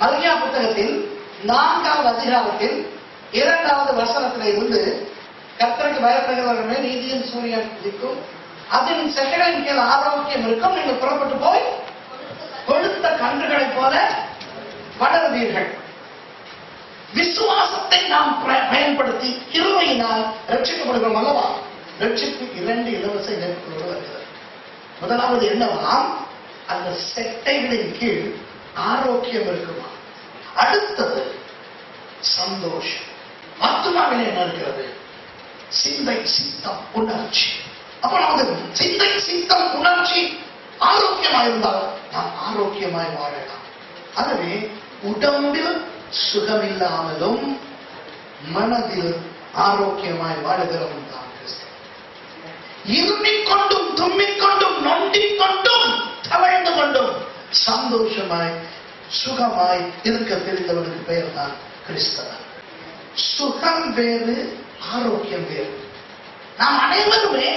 மல்கியா புத்தகத்தில் நான்காவது அதிகாரத்தில் இரண்டாவது வசனத்தில் இருந்து கத்தருக்கு பயப்படுகிறவர்களே நீதியின் சூரியன் இருக்கும். அதன் செகடன் கீழ் ஆரோக்கியம் இருக்கும். நீங்கள் புறப்பட்டு போய் கொழுத்த கன்றுகளைப் போல வளருவீர்கள். விசுவாசத்தை நாம் பயன்படுத்தி கிருபையினால் ரட்சிக்கப்படுகிறோம் அல்லவா ரட்சிப்பு இரண்டு இலவச இணைப்புகளோடு வருகிறது. முதலாவது என்னவாம் அந்த செட்டைகளின் கீழ் ஆரோக்கியம் இருக்குமா? அடுத்தது சந்தோஷம். ஆத்மாவில் என்ன இருக்கிறது? சிந்தை சித்தம் உணர்ச்சி. அப்ப நமது சிந்தை சித்தம் உணர்ச்சி ஆரோக்கியமாக இருந்தால் நாம் ஆரோக்கியமாய் வாழலாம். ஆகவே உடம்பில் சுகமில்லாமலும் மனதில் ஆரோக்கியமாய் வாழுகிறவன் தான் கிறிஸ்து இருமிக் கொண்டும் சந்தோஷமாய் சுகமாய் இருக்க தெரிந்தவனுக்கு பெயர் தான் கிறிஸ்தவன் சுகம் வேறு ஆரோக்கியம் வேறு நாம் அனைவருமே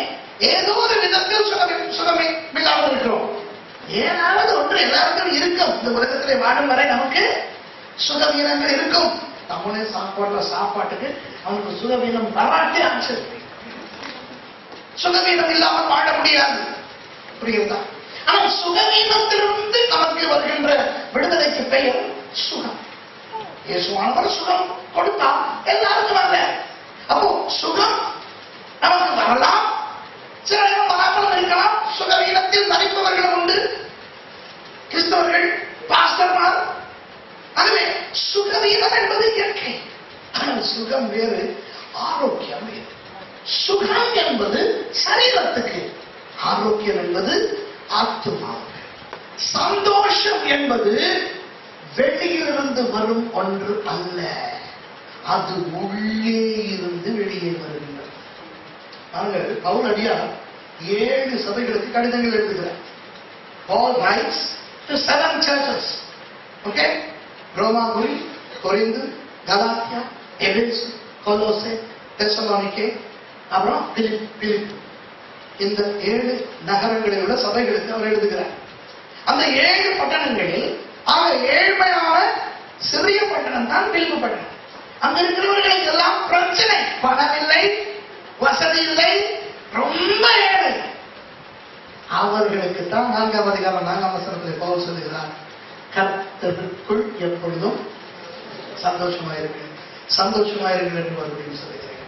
ஏதோ ஒரு விதத்தில் சுகமே சுகமே இல்லாமல் இருக்கிறோம் ஏனாவது ஒன்று எல்லாருக்கும் இருக்கும் இந்த உலகத்திலே வாழும் வரை நமக்கு சுகவீனங்கள் இருக்கும் நம்மளே சாப்பாடுற சாப்பாட்டுக்கு அவனுக்கு சுகவீனம் வராட்டே ஆச்சு சுகவீனம் இல்லாமல் வாழ முடியாது புரியுதா ஆனால் சுகவீனத்திலிருந்து நமக்கு வருகின்ற விடுதலைக்கு பெயர் சுகம் இயேசுவானவர் சுகம் கொடுத்தா எல்லாருக்கும் வரல அப்போ சுகம் நமக்கு வரலாம் சில நேரம் வராமலும் இருக்கலாம் சுகவீனத்தில் மறைப்பவர்களும் உண்டு கிறிஸ்தவர்கள் பாஸ்டர்மார் அதுவே சுகவீனம் என்பது இயற்கை ஆனால் சுகம் வேறு ஆரோக்கியம் வேறு சுகம் என்பது சரீரத்துக்கு ஆரோக்கியம் என்பது ஆத்மாவுக்கு சந்தோஷம் என்பது வெளியிலிருந்து வரும் ஒன்று அல்ல. அது உள்ளே இருந்து வெளியே வருகின்றது நாங்கள் பவுல் அடியார் ஏழு சபைகளுக்கு கடிதங்கள் எழுதுகிறார். Paul writes to seven churches okay ரோமாபுரி கொரிந்து கலாத்தியா எபேசு கொலோசே தெசலோனிக்கே அப்புறம் பிலிப் பிலிப் இந்த ஏழு நகரங்களில் உள்ள சபைகளுக்கு அவர் எழுதுகிறார். அந்த ஏழு பட்டணங்களில் அவர்களுக்கு தான் நான்காம் அதிகாரம் நான்காம் வசனத்தில் பவுல் சொல்லுகிறார். கர்த்தருக்குள் எப்பொழுதும் சந்தோஷமாயிருக்கு சந்தோஷமாயிருங்கள் என்று மறுபடியும் சொல்லுகிறேன்.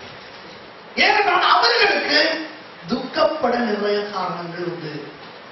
ஏனென்றால் அவர்களுக்கு துக்கப்பட நிறைய காரணங்கள் உண்டு.